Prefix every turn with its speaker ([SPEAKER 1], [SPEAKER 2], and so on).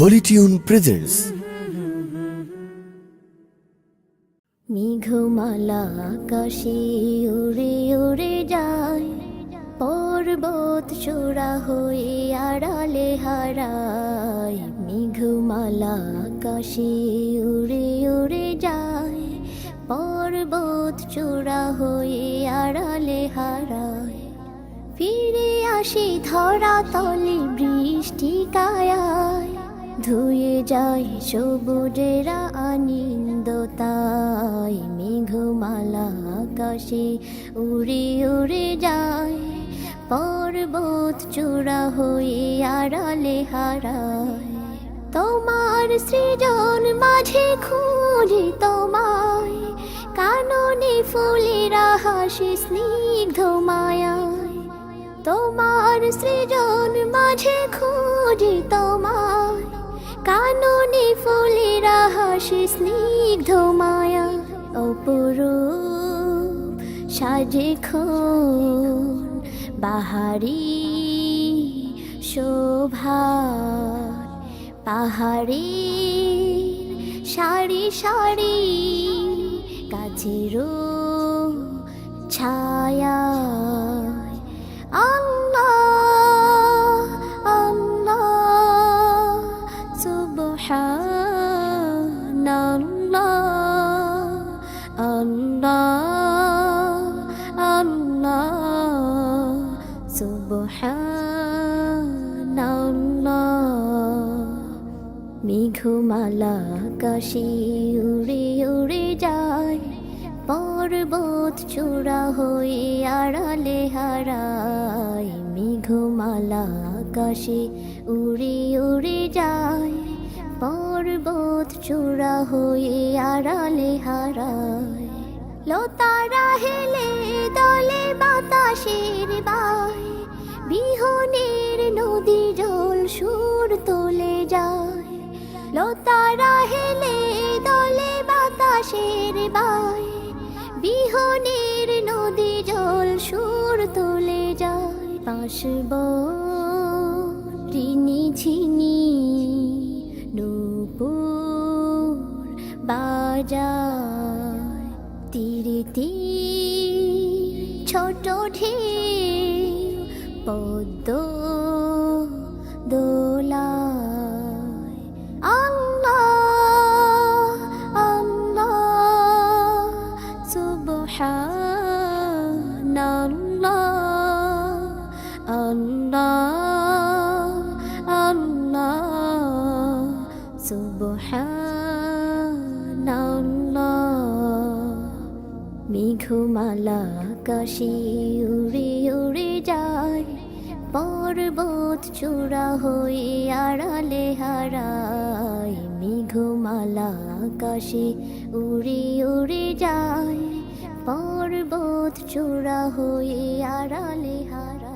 [SPEAKER 1] Holi tune presents
[SPEAKER 2] মেঘমালা আকাশে উড়ে উড়ে যায়। পর্বত চূড়া হয়ে আড়ালে হারায়। মেঘমালা আকাশে উড়ে উড়ে যায়। পর্বত চূড়া হয়ে আড়ালে হারায়। ফিরে আসি ধরা তলে বৃষ্টি কায়ায়। ধুয়ে যায় সবুজেরা আনন্দতায়, মেঘমালা আকাশে উড়ে উড়ে যায়। পর্বত চূড়া হয়ে আড়ালে হারায়। তোমার সৃজন মাঝে খুঁজি তোমায়, কাননে ফুলেরা হাসি স্নিগ্ধ মায়ায়। তোমার সৃজন মাঝে খুঁজি তোমায়। কাননে ফুলেরা হাসি স্নিগ্ধ মায়া অপরূপ সাজে বাহারি শোভা পাহাড়ি সারি সারি কাছেরও ছায়া। সুবহানাল্লাহ, আল্লাহ আল্লাহ সুবহানাল্লাহ। মেঘমালা আকাশে উড়ে উড়ে যায়, পর্বত চূড়া হয়ে আড়ালে হারায়। মেঘমালা আকাশে উড়ে যায় পর্বত চূড়া হয়ে আড়ালে হারায়। লতারা হেলে দলে বাতাসের বায়। বিহনের নদী জল সুর তোলে যায়। লতারা হেলে দলে বাতাসের বায়। বিহনের নদী জল সুর তোলে যায়। পাশব রিনি বাজায় তীরে তীর ছোট ঢেউ পদ্ম দোলায়। আল্লাহ আল্লাহ সুবহানাল্লাহ আল্লাহ আল্লাহ সুবহানাল্লাহ মেঘমালা আকাশে উড়ে উড়ে যায় পর্বত চূড়া হয়ে আড়ালে হারায়, মেঘমালা আকাশে উড়ে উড়ে যায়, পর্বত চূড়া হয়ে আড়ালে হারায়।